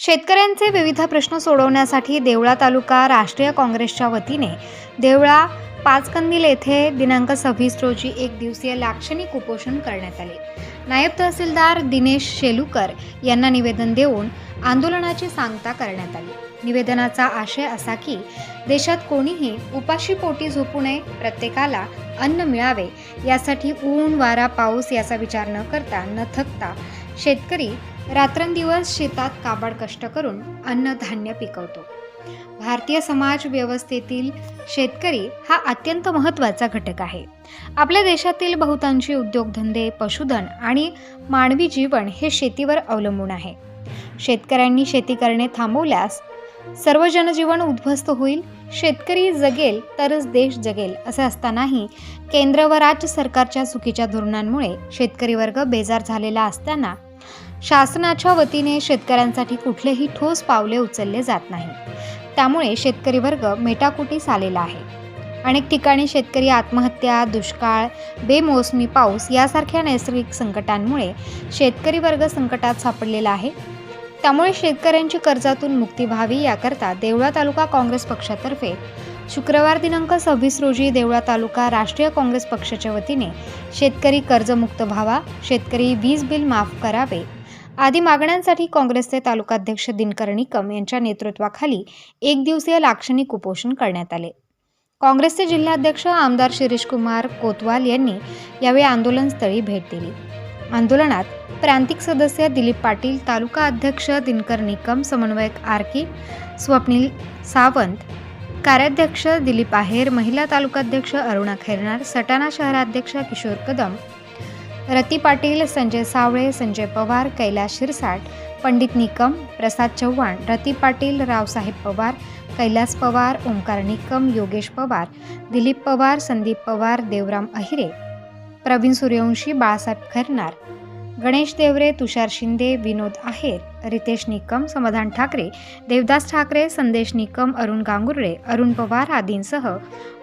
शेतकऱ्यांचे विविध प्रश्न सोडवण्यासाठी देवळा तालुका राष्ट्रीय काँग्रेसच्या वतीने देवळा पाचकंदील येथे दिनांक सव्वीस रोजी एक दिवसीय लाक्षणिक उपोषण करण्यात आले. नायब तहसीलदार दिनेश शेलुकर यांना निवेदन देऊन आंदोलनाची सांगता करण्यात आली. निवेदनाचा आशय असा की देशात कोणीही उपाशी पोटी झोपू नये प्रत्येकाला अन्न मिळावे यासाठी ऊन वारा पाऊस याचा विचार न करता न थकता शेतकरी रात्रंदिवस शेतात काबाड कष्ट करून अन्नधान्य पिकवतो. भारतीय समाज व्यवस्थेतील शेतकरी हा अत्यंत महत्त्वाचा घटक आहे. आपल्या देशातील बहुतांशी उद्योगधंदे पशुधन आणि मानवी जीवन हे शेतीवर अवलंबून आहे. शेतकऱ्यांनी शेती करणे थांबवल्यास सर्व जनजीवन उद्ध्वस्त होईल शेतकरी जगेल तरच देश जगेल असे असतानाही केंद्र व राज्य सरकारच्या चुकीच्या धोरणांमुळे शेतकरी वर्ग बेजार झालेला असताना शासनाच्या वतीने शेतकऱ्यांसाठी कुठलेही ठोस पावले उचलले जात नाही त्यामुळे शेतकरी वर्ग मेटाकुटीस आलेला आहे. अनेक ठिकाणी शेतकरी आत्महत्या दुष्काळ बेमोसमी पाऊस यासारख्या नैसर्गिक संकटांमुळे शेतकरी वर्ग संकटात सापडलेला आहे. त्यामुळे शेतकऱ्यांची कर्जातून मुक्ती व्हावी याकरता देवळा तालुका काँग्रेस पक्षातर्फे शुक्रवार दिनांक सव्वीस रोजी देवळा तालुका राष्ट्रीय काँग्रेस पक्षाच्या वतीने शेतकरी कर्जमुक्त व्हावा शेतकरी वीज बिल माफ करावे आदी मागण्यांसाठी काँग्रेसचे तालुकाध्यक्ष दिनकर निकम यांच्या नेतृत्वाखाली एक दिवसीय लाक्षणिक उपोषण करण्यात आले. काँग्रेसचे जिल्हाध्यक्ष आमदार शिरीष कुमार कोतवाल यांनी यावेळी आंदोलनस्थळी भेट दिली. आंदोलनात प्रांतिक सदस्य दिलीप पाटील तालुका अध्यक्ष दिनकर निकम समन्वयक आरकी स्वप्नील सावंत कार्याध्यक्ष दिलीप आहेर महिला तालुकाध्यक्ष अरुणा खैरनार सटाणा शहराध्यक्ष किशोर कदम रती पाटील संजय सावळे संजय पवार कैलास शिरसाट पंडित निकम प्रसाद चव्हाण रती पाटील रावसाहेब पवार कैलास पवार ओंकार निकम योगेश पवार दिलीप पवार संदीप पवार देवराम अहिरे प्रवीण सूर्यवंशी बाळासाहेब खरनार गणेश देवरे तुषार शिंदे विनोद आहेर रितेश निकम समाधान ठाकरे देवदास ठाकरे संदेश निकम अरुण गांगुर्डे अरुण पवार आदींसह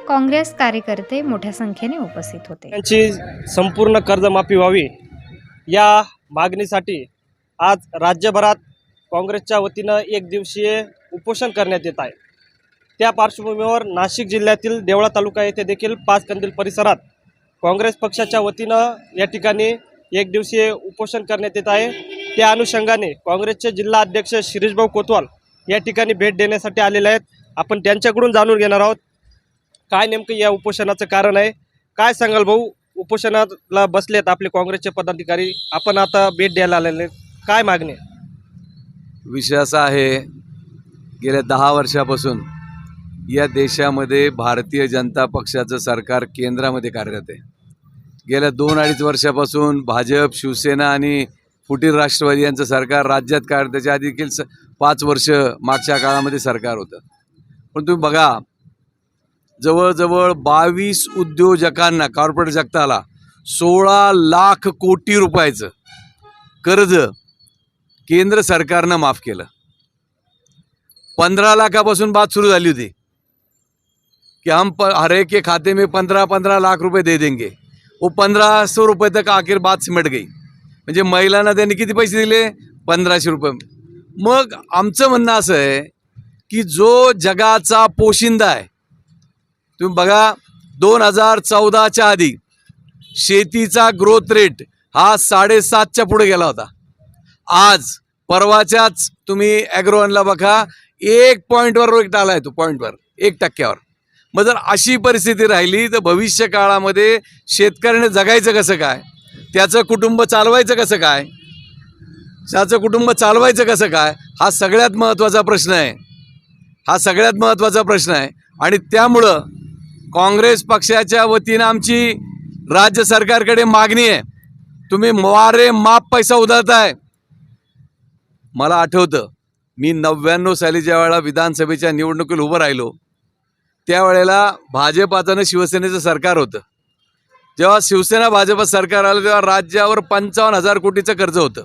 काँग्रेस कार्यकर्ते मोठ्या संख्येने उपस्थित होते. त्यांची संपूर्ण कर्जमाफी व्हावी या मागणीसाठी आज राज्यभरात काँग्रेसच्या वतीनं एक दिवसीय उपोषण करण्यात येत आहे. त्या पार्श्वभूमीवर नाशिक जिल्ह्यातील देवळा तालुका येथे देखील पाच कंदील परिसरात काँग्रेस पक्षाच्या वतीनं या ठिकाणी एक दिवसीय उपोषण करण्यात येत आहे. त्या अनुषंगाने काँग्रेसचे जिल्हा अध्यक्ष शिरीषभाऊ कोतवाल या ठिकाणी भेट देण्यासाठी आलेले आहेत. आपण त्यांच्याकडून जाणून घेणार आहोत काय नेमकं या उपोषणाचं कारण आहे. काय सांगाल भाऊ? उपोषणाला बसलेत आपले काँग्रेसचे पदाधिकारी. आपण आता भेट द्यायला आलेले आहेत. काय मागणी विषय असा आहे गेल्या दहा वर्षापासून या देशामध्ये भारतीय जनता पक्षाचं सरकार केंद्रामध्ये कार्यरत आहे. गेल्या दोन अडीच वर्षापासून भाजप शिवसेना आणि फुटीर राष्ट्रवादी यांचं सरकार राज्यात काय त्याच्या आधी देखील स पाच वर्ष मागच्या काळामध्ये सरकार होतं. पण तुम्ही बघा जवळजवळ बावीस उद्योजकांना कॉर्पोरेट जगताला सोळा लाख कोटी रुपयाचं कर्ज केंद्र सरकारनं माफ केलं. पंधरा लाखापासून बात सुरू झाली होती. कि हम प- हर एक के खाते में पंद्रह पंद्रह लाख रुपए दे देंगे. वो पंधरा सौ रुपये तक आखिर बात सिमट गई। म्हणजे महिलांना त्यांनी किती पैसे दिले? पंधराशे रुपये. मग आमचं म्हणणं असं आहे की जो जगाचा पोशिंदा आहे तुम्ही बघा दोन हजार चौदाच्या आधी शेतीचा ग्रोथ रेट हा साडेसातच्या पुढे गेला होता. आज परवाच्याच तुम्ही ॲग्रोवनला बघा एक पॉईंटवर रेट आला आहे तो पॉईंटवर एक टक्क्यावर. मग जर अशी परिस्थिती राहिली तर भविष्य काळामध्ये शेतकऱ्याने जगायचं कसं काय? त्याचं कुटुंब चालवायचं कसं काय? त्याचं कुटुंब चालवायचं कसं काय? हा सगळ्यात महत्त्वाचा प्रश्न आहे. हा सगळ्यात महत्त्वाचा प्रश्न आहे. आणि त्यामुळं काँग्रेस पक्षाच्या वतीनं आमची राज्य सरकारकडे मागणी आहे. तुम्ही वारे माप पैसा उधळताय. मला आठवतं मी नव्याण्णव साली ज्या वेळेला विधानसभेच्या निवडणुकीला उभं राहिलो त्यावेळेला भाजपाचं आणि शिवसेनेचं सरकार होतं. जेव्हा शिवसेना भाजप सरकार आलं तेव्हा राज्यावर पंचावन्न हजार कोटीचं कर्ज होतं.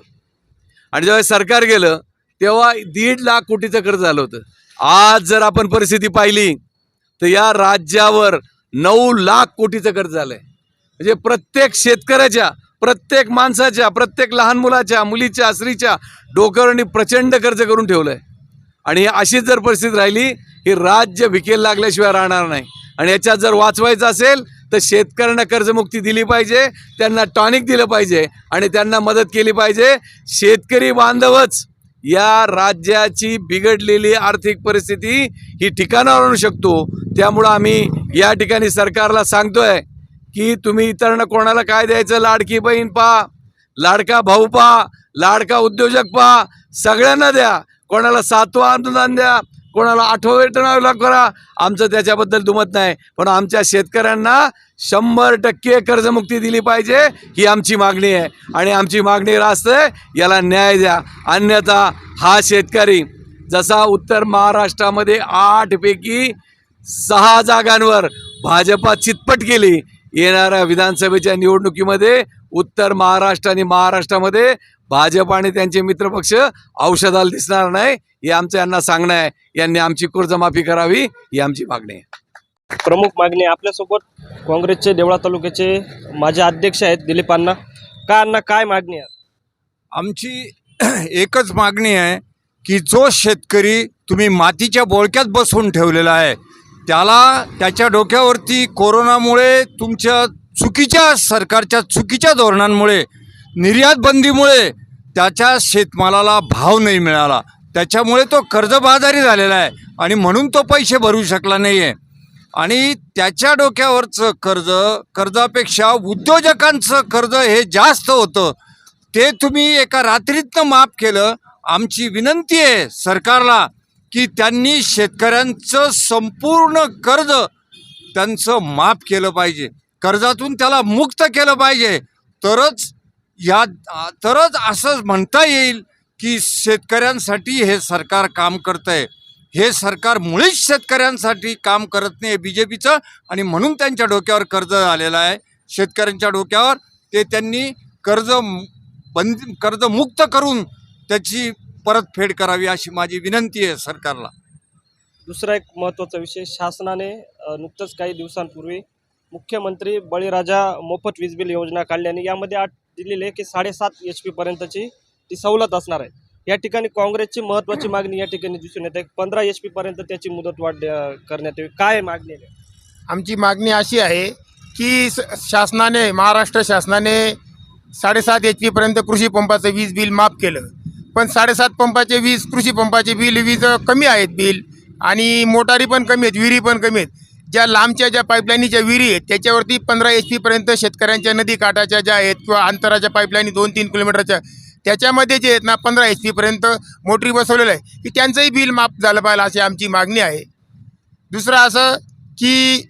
आणि जेव्हा सरकार गेलं तेव्हा दीड लाख कोटीचं कर्ज झालं होतं. आज जर आपण परिस्थिती पाहिली तर या राज्यावर नऊ लाख कोटीचं कर्ज झालं आहे म्हणजे प्रत्येक शेतकऱ्याच्या प्रत्येक माणसाच्या प्रत्येक लहान मुलाच्या मुलीच्या स्त्रीच्या डोक्यावरनी प्रचंड कर्ज करून ठेवलं आहे आणि अशीच जर परिस्थिती राहिली ही राज्य भिकेल लागल्याशिवाय राहणार नाही. आणि याच्यात जर वाचवायचं असेल तर शेतकऱ्यांना कर्जमुक्ती दिली पाहिजे त्यांना टॉनिक दिलं पाहिजे आणि त्यांना मदत केली पाहिजे. शेतकरी बांधवच या राज्याची बिघडलेली आर्थिक परिस्थिती ही ठिकाणावर आणू शकतो. त्यामुळं आम्ही या ठिकाणी सरकारला सांगतोय की तुम्ही इतरांना कोणाला काय द्यायचं लाडकी बहीण पा लाडका भाऊ पा लाडका उद्योजक पा सगळ्यांना द्या. कोणाला सातवा अनुदान द्या कोणाला आठवं वेतन करा. आमचं त्याच्याबद्दल दुमत नाही. पण आमच्या शेतकऱ्यांना शंभर टक्के कर्जमुक्ती दिली पाहिजे ही आमची मागणी आहे. आणि आमची मागणी रास्त आहे याला न्याय द्या. अन्यथा हा शेतकरी जसा उत्तर महाराष्ट्रामध्ये आठपैकी सहा जागांवर भाजपा चितपट केली येणाऱ्या विधानसभेच्या निवडणुकीमध्ये उत्तर महाराष्ट्र आणि महाराष्ट्रामध्ये भाजप आणि त्यांचे मित्रपक्ष औषधाला दिसणार नाही हे आमचं यांना सांगणं आहे. यांनी आमची कर्जमाफी करावी ही आमची मागणी आहे. प्रमुख मागणी आपल्यासोबत काँग्रेसचे देवळा तालुक्याचे माझे अध्यक्ष आहेत दिलीप अण्णा. का अण्णा काय मागणी आहे? आमची एकच मागणी आहे की जो शेतकरी तुम्ही मातीच्या बोळक्यात बसवून ठेवलेला आहे त्याला त्याच्या डोक्यावरती कोरोनामुळे तुमच्या चुकीच्या सरकारच्या चुकीच्या धोरणांमुळे निर्यात बंदीमुळे त्याच्या शेतमालाला भाव नाही मिळाला. त्याच्यामुळे तो कर्जबाजारी झालेला आहे आणि म्हणून तो पैसे भरू शकला नाही आहे आणि त्याच्या डोक्यावरचं कर्ज कर्जापेक्षा उद्योजकांचं कर्ज हे जास्त होतं. ते तुम्ही एका रात्रीतनं माफ केलं. आमची विनंती आहे सरकारला की त्यांनी शेतकऱ्यांचं संपूर्ण कर्ज त्यांचं माफ केलं पाहिजे. कर्जातून त्याला मुक्त केलं पाहिजे. तरच या तरच असं म्हणता येईल की शेतकऱ्यांसाठी हे सरकार काम करतं आहे हे सरकार मुळीच शेतकऱ्यांसाठी काम करत नाही बी जे पीचं आणि म्हणून त्यांच्या डोक्यावर कर्ज आलेलं आहे. शेतकऱ्यांच्या डोक्यावर ते त्यांनी कर्ज बंद बंद कर्जमुक्त करून त्याची परतफेड करावी अशी माझी विनंती आहे सरकारला. दुसरा एक महत्त्वाचा विषय शासनाने नुकतंच काही दिवसांपूर्वी मुख्यमंत्री बळीराजा मोफत वीज बिल योजना काढली आणि यामध्ये अट दिलेली आहे की साडेसात एच पर्यंतची ती सवलत असणार आहे. या ठिकाणी काँग्रेसची महत्त्वाची मागणी या ठिकाणी दिसून येते. पंधरा एच पर्यंत त्याची मुदत वाढ करण्यात यावी. काय मागणी आहे? आमची मागणी अशी आहे की शासनाने महाराष्ट्र शासनाने साडेसात एच पीपर्यंत कृषी पंपाचं वीज बिल माफ केलं. पण साडेसात पंपाचे वीज कृषी पंपाचे बिल वीज कमी आहेत बिल. आणि मोटारी पण कमी आहेत विहिरी पण कमी आहेत. ज्या लांबच्या ज्या पाईपलाईनीच्या विहिरी आहेत त्याच्यावरती पंधरा एच पीपर्यंत शेतकऱ्यांच्या नदी काठाच्या ज्या आहेत किंवा अंतराच्या पाईपलाईनी दोन तीन किलोमीटरच्या त्याच्यामध्ये जे आहेत ना पंधरा एच पीपर्यंत मोटरी बसवलेलं आहे. की त्यांचंही बिल माफ झालं पाहिजे अशी आमची मागणी आहे. दुसरं असं की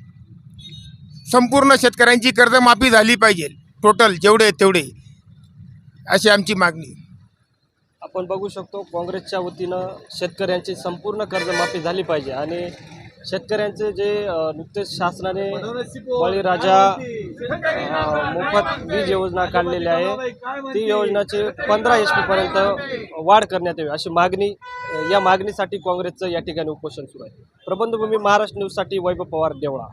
संपूर्ण शेतकऱ्यांची कर्जमाफी झाली पाहिजे. टोटल जेवढे आहेत तेवढे. अशी आमची मागणी आपण बघू शकतो काँग्रेसच्या वतीनं शेतकऱ्यांची संपूर्ण कर्जमाफी झाली पाहिजे. आणि शेतकऱ्यांचे जे नुकतेच शासनाने बळीराजा मोफत वीज योजना काढलेली आहे. ती योजनाची पंधरा एच पर्यंत वाढ करण्यात यावी अशी मागणी या मागणीसाठी काँग्रेसचं या ठिकाणी उपोषण सुरू आहे. प्रबंधभूमी महाराष्ट्र न्यूजसाठी वैभव पवार देवळा.